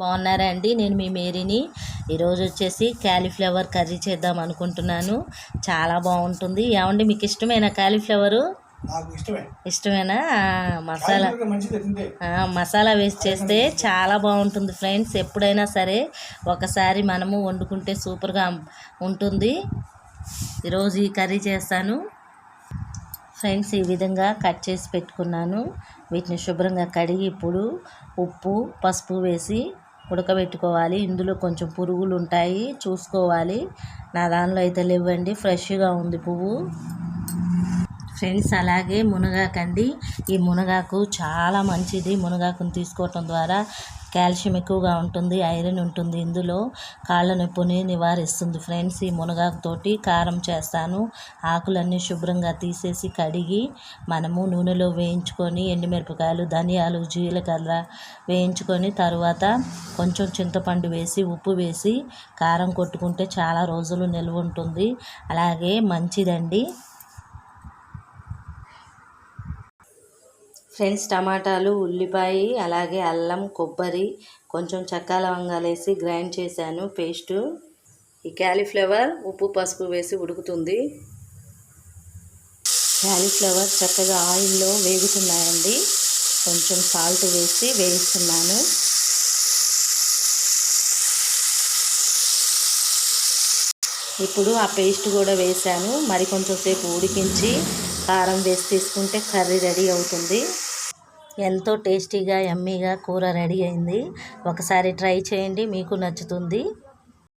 బాగున్నారా అండి? నేను మీ మేరీని. ఈరోజు వచ్చేసి క్యాలీఫ్లవర్ కర్రీ చేద్దాం అనుకుంటున్నాను. చాలా బాగుంటుంది. ఏమండి మీకు ఇష్టమేనా క్యాలీఫ్లవరు? ఇష్టమేనా? మసాలా మసాలా వేసి చేస్తే చాలా బాగుంటుంది ఫ్రెండ్స్. ఎప్పుడైనా సరే ఒకసారి మనము వండుకుంటే సూపర్గా ఉంటుంది. ఈరోజు ఈ కర్రీ చేస్తాను. ఫ్రెండ్స్ ఈ విధంగా కట్ చేసి పెట్టుకున్నాను. వీటిని శుభ్రంగా కడిగి ఇప్పుడు ఉప్పు పసుపు వేసి ఉడకబెట్టుకోవాలి. ఇందులో కొంచెం పురుగులు ఉంటాయి. చూసుకోవాలి. నా దానిలో అయితే లేవండి. ఫ్రెష్గా ఉంది పువ్వు. ఫ్రెండ్స్ అలాగే మునగాకండి. ఈ మునగాకు చాలా మంచిది. మునగాకును తీసుకోవటం ద్వారా కాల్షియం ఎక్కువగా ఉంటుంది ఐరన్ ఉంటుంది. ఇందులో కాళ్ళ నొప్పిని నివారిస్తుంది. ఫ్రెండ్స్ ఈ మునగాకుతోటి కారం చేస్తాను. ఆకులన్నీ శుభ్రంగా తీసేసి కడిగి మనము నూనెలో వేయించుకొని ఎండుమిరపకాయలు ధనియాలు జీలకర్ర వేయించుకొని తర్వాత కొంచెం చింతపండు వేసి ఉప్పు వేసి కారం కొట్టుకుంటే చాలా రోజులు నిల్వ ఉంటుంది. అలాగే మంచిదండి. ఫ్రెండ్స్ టమాటాలు ఉల్లిపాయ అలాగే అల్లం కొబ్బరి కొంచెం చక్కా లవంగాలు వేసి గ్రైండ్ చేశాను. పేస్ట్ ఈ క్యాలీఫ్లవర్ ఉప్పు పసుపు వేసి ఉడుకుతుంది. క్యాలీఫ్లవర్ చక్కగా ఆయిల్లో వేగుతున్నాయండి. కొంచెం సాల్ట్ వేసి వేయిస్తున్నాను. ఇప్పుడు ఆ పేస్ట్ కూడా వేసాను మరి కొంచెం సేపు ఉడికించి కారం వేసి తీసుకుంటే కర్రీ రెడీ అవుతుంది. ఎంతో టేస్టీగా యమ్మీగా కూర రెడీ అయింది. ఒకసారి ట్రై చేయండి మీకు నచ్చుతుంది.